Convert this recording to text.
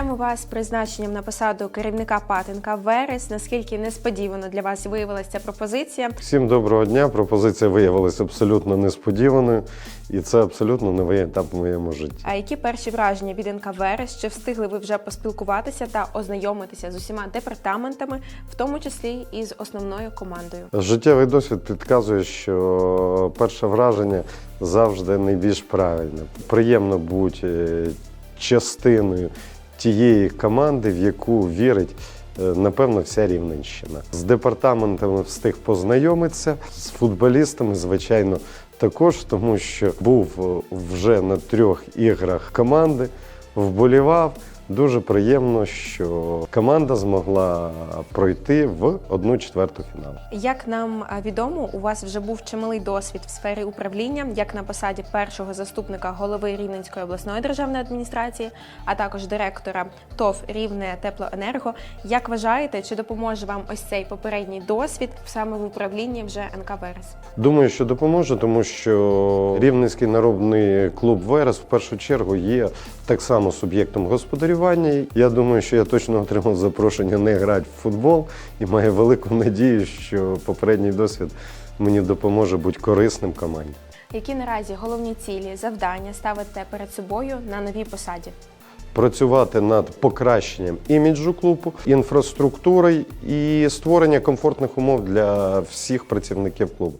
вас з призначенням на посаду керівника патинка Верес. Наскільки несподівано для вас виявилася ця пропозиція? Всім доброго дня. Пропозиція виявилася абсолютно несподіваною, і це абсолютно новий етап в моєму житті. А які перші враження від НК Верес? Чи встигли ви вже поспілкуватися та ознайомитися з усіма департаментами, в тому числі і з основною командою? Життєвий досвід підказує, що перше враження завжди найбільш правильне. Приємно бути е, частиною тієї команди, в яку вірить. е, Напевно, вся Рівненщина. З департаментами встиг познайомитися, з футболістами, звичайно, також, тому що був е, вже на трьох іграх команди, вболівав. Дуже приємно, що команда змогла пройти в одну четверту фіналу. Як нам відомо, у вас вже був чималий досвід в сфері управління, як на посаді першого заступника голови Рівненської обласної державної адміністрації, а також директора ТОВ Рівне Теплоенерго. Як вважаєте, чи допоможе вам ось цей попередній досвід саме в управлінні вже НК Верес? Думаю, що допоможе, тому що Рівненський народний клуб Верес в першу чергу є так само суб'єктом господарювання. Я думаю, що я точно отримав запрошення не грати в футбол і маю велику надію, що попередній досвід мені допоможе бути корисним команді. Які наразі головні цілі завдання ставите перед собою на новій посаді? Працювати над покращенням іміджу клубу, інфраструктури і створення комфортних умов для всіх працівників клубу.